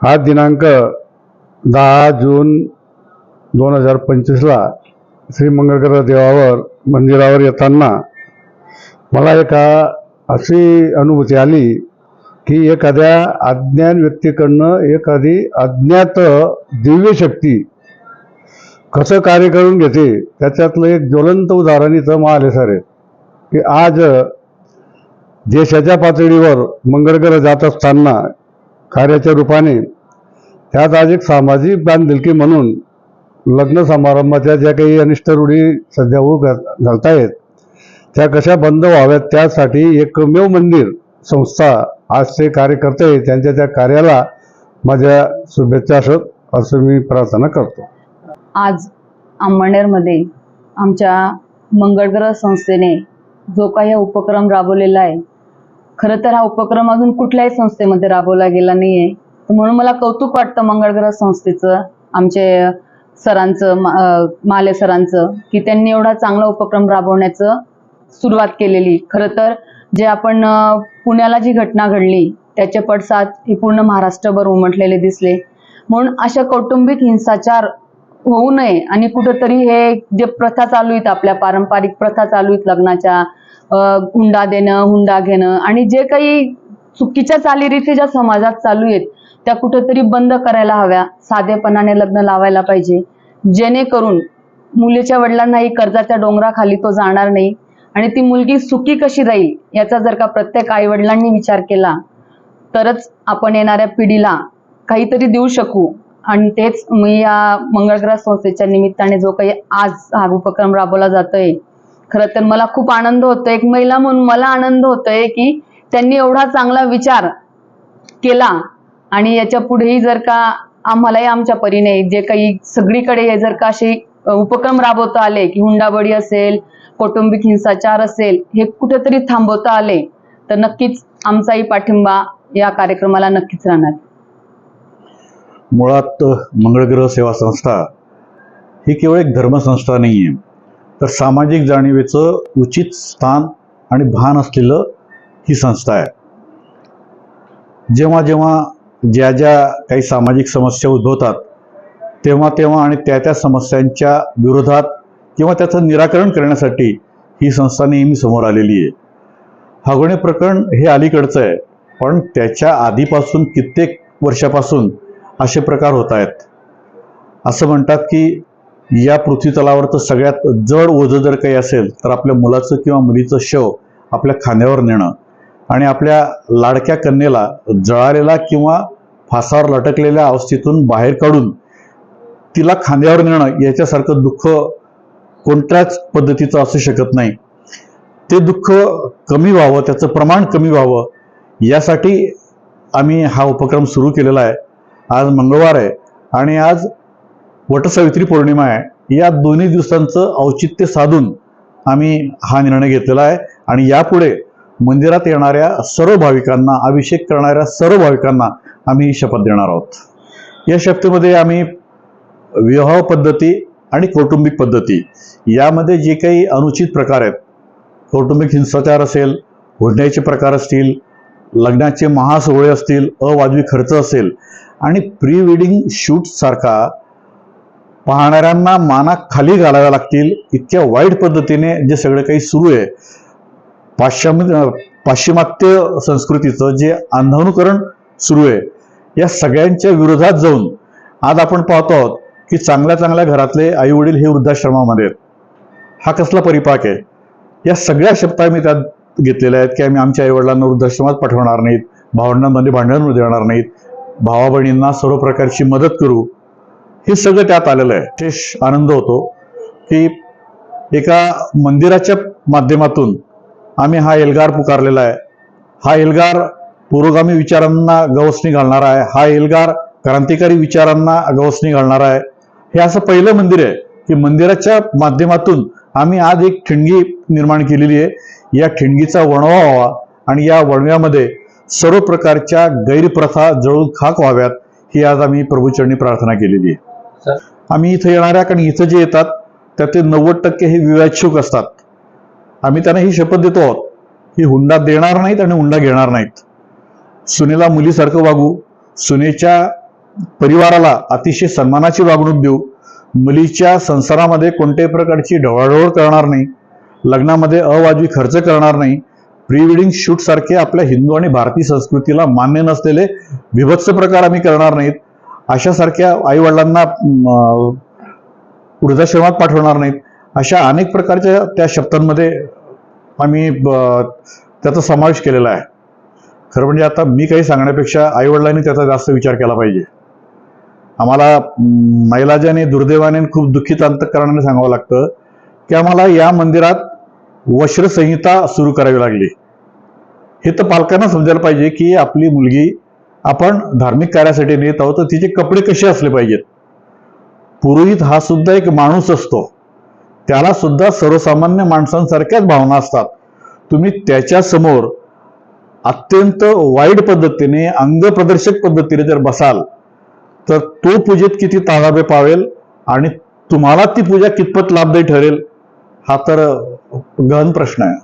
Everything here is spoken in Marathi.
हा दिनांक दहा जून दोन हजार पंचवीसला श्री मंगळग्रह देवावर मंदिरावर येताना मला एका अशी अनुभूती आली की एखाद्या अज्ञान व्यक्तीकडनं एखादी अज्ञात दिव्य शक्ती कसं कार्य करून घेते त्याच्यातलं एक ज्वलंत उदाहरण इथं माले सर. आहे की आज देशाच्या पातळीवर मंगळग्रह जात असताना कार्याच्या रूपाने ह्यात आज एक सामाजिक बांधिलकी म्हणून लग्न समारंभाच्या ज्या काही अनिष्ट रूढी सध्या उभ घालतायत त्या कशा बंद व्हाव्यात त्यासाठी एकमेव मंदिर संस्था आजचे कार्यकर्ते त्यांच्या त्या कार्याला माझ्या शुभेच्छा असत असं मी प्रार्थना करतो. आज अंमळनेरमध्ये आमच्या मंगळग्रह संस्थेने जो काही हा उपक्रम राबवलेला आहे खरं तर हा उपक्रम अजून कुठल्याही संस्थेमध्ये राबवला गेला नाही आहे म्हणून मला कौतुक वाटतं मंगळग्रह संस्थेचं आमचे सरांचं माले सरांचं की त्यांनी एवढा चांगला उपक्रम राबवण्याचं सुरुवात केलेली. खरं तर जे आपण पुण्याला जी घटना घडली त्याचे पडसाद हे पूर्ण महाराष्ट्रभर उमटलेले दिसले. म्हणून अशा कौटुंबिक हिंसाचार होऊ नये आणि कुठंतरी हे जे प्रथा चालू आहेत आपल्या पारंपरिक प्रथा चालू आहेत लग्नाच्या हुंडा देणं हुंडा घेणं आणि जे काही चुकीच्या चालीरीती ज्या समाजात चालू आहेत त्या कुठंतरी बंद करायला हव्या. साधेपणाने लग्न लावायला पाहिजे. जेणेकरून मुलीच्या वडिलांनाही कर्जाच्या डोंगराखाली तो जाणार नाही आणि ती मुलगी सुखी कशी राहील याचा जर का प्रत्येक आई वडिलांनी विचार केला तरच आपण येणाऱ्या पिढीला काहीतरी देऊ शकू. आणि तेच मी या मंगळग्रह संस्थेच्या निमित्ताने जो काही आज हा उपक्रम राबवला जातोय खरं तर मला खूप आनंद होतोय. एक महिला म्हणून मला आनंद होतोय की त्यांनी एवढा चांगला विचार केला आणि याच्या पुढेही जर का आम्हालाही आमच्या परीने जे काही सगळीकडे जर का असे उपक्रम राबवता आले की हुंडाबळी असेल कौटुंबिक हिंसाचार असेल हे कुठेतरी थांबवता आले तर नक्कीच आमचाही पाठिंबा या कार्यक्रमाला नक्कीच राहणार. मुळात मंगळग्रह सेवा संस्था ही केवळ एक धर्मसंस्था नाही आहे तर सामाजिक जाणीवेचं उचित स्थान आणि भान असलेलं ही संस्था आहे. जेव्हा जेव्हा ज्या ज्या काही सामाजिक समस्या उद्भवतात तेव्हा तेव्हा आणि त्या त्या समस्यांच्या विरोधात किंवा त्याचं निराकरण करण्यासाठी ही संस्था नेहमी समोर आलेली आहे. हागवणे प्रकरण हे अलीकडचं आहे पण त्याच्या आधीपासून कित्येक वर्षापासून असे प्रकार होत आहेत. असं म्हणतात की या पृथ्वी तलावरचं सगळ्यात जड ओझं जर काही असेल तर आपल्या मुलाचं किंवा मुलीचं शव आपल्या खांद्यावर नेणं आणि आपल्या लाडक्या कन्येला जळालेला किंवा फासावर लटकलेल्या अवस्थेतून बाहेर काढून तिला खांद्यावर नेणं याच्यासारखं दुःख कोणत्याच पद्धतीचं असू शकत नाही. ते दुःख कमी व्हावं त्याचं प्रमाण कमी व्हावं यासाठी आम्ही हा उपक्रम सुरू केलेला आहे. आज मंगळवार आहे आणि आज वटसावित्री पौर्णिमा आहे. या दोन्ही दिवसांचं औचित्य साधून आम्ही हा निर्णय घेतलेला आहे आणि यापुढे मंदिरात येणाऱ्या सर्व भाविकांना अभिषेक करणाऱ्या सर्व भाविकांना आम्ही ही शपथ देणार आहोत. या शपथेमध्ये आम्ही विवाह पद्धती आणि कौटुंबिक पद्धती यामध्ये जे काही अनुचित प्रकार आहेत कौटुंबिक हिंसाचार असेल हुंड्याचे प्रकार असतील लग्नाचे महासोहळे असतील अवाजवी खर्च असेल आणि प्री वेडिंग शूटसारखा पाहणाऱ्यांना माना खाली घालाव्या लागतील इतक्या वाईट पद्धतीने जे सगळं काही सुरू आहे. पाश्चाम पाश्चिमात्य संस्कृतीचं जे अंधानुकरण सुरू आहे या सगळ्यांच्या विरोधात जाऊन आज आपण पाहतो आहोत की चांगल्या चांगल्या घरातले आई वडील हे वृद्धाश्रमामध्ये आहेत. हा कसला परिपाक आहे? या सगळ्या शब्द मी त्यात घेतलेल्या आहेत की आम्ही आमच्या आईवडिलांना वृद्धाश्रमात पाठवणार नाहीत भावंडांमध्ये भांडण देणार नाहीत भावा बहिणींना सर्व प्रकारची मदत करू. हे सगळं त्यात आलेलं आहे. विशेष आनंद होतो की एका मंदिराच्या माध्यमातून आम्ही हा एल्गार पुकारलेला आहे. हा एल्गार पुरोगामी विचारांना गवसणी घालणारा आहे. हा एल्गार क्रांतिकारी विचारांना गवसणी घालणारा आहे. हे असं पहिलं मंदिर आहे. की मंदिराच्या माध्यमातून आम्ही आज एक ठिणगी निर्माण केलेली आहे. या ठिणगीचा वणवा व्हावा आणि या वणव्यामध्ये सर्व प्रकारच्या गैरप्रथा जळून खाक व्हाव्यात ही आज आम्ही प्रभूचरणी प्रार्थना केलेली आहे. आम्ही इथं येणाऱ्या कारण इथं जे येतात त्यातले नव्वद टक्के हे विवाच्छुक असतात. आम्ही त्यांना ही शपथ देतो आहोत. की हुंडा देणार नाहीत आणि हुंडा घेणार नाहीत. सुनेला मुलीसारखं वागू सुनेच्या परिवाराला अतिशय सन्मानाची वागणूक देऊ मुलीच्या संसारामध्ये कोणत्याही प्रकारची ढवळाढवळ करणार नाही लग्नामध्ये अवाजवी खर्च करणार नाही प्री वेडिंग शूट सारखे आपल्या हिंदू आणि भारतीय संस्कृतीला मान्य नसलेले विभत्स प्रकार आम्ही करणार नाहीत. अशासारख्या आईवडिलांना अं, वृद्धाश्रमात पाठवणार नाहीत. अशा अनेक प्रकारच्या त्या शब्दांमध्ये आम्ही ब- त्याचा समावेश केलेला आहे. खरं म्हणजे आता मी काही सांगण्यापेक्षा आईवडिलांनी त्याचा जास्त विचार केला पाहिजे. आम्हाला मैलाजाने दुर्दैवाने खूप दुःखित अंतकरणाने सांगावं लागतं की आम्हाला या मंदिरात वस्त्रसंहिता सुरू करावी लागली. हे तर पालकांना समजायला पाहिजे की आपली मुलगी आपण धार्मिक कार्यासाठी नेत आहोत तर तिचे कपडे कसे असले पाहिजेत? पुरोहित हा सुद्धा एक माणूस असतो. त्याला सुद्धा सर्वसामान्य माणसांसारख्याच भावना असतात. तुम्ही त्याच्यासमोर अत्यंत वाईट पद्धतीने अंगप्रदर्शक पद्धतीने जर बसाल तर तो पूजेत किती ताळाबे पावेल आणि तुम्हाला ती पूजा कितपत लाभदायी ठरेल हा तर गहन प्रश्न आहे.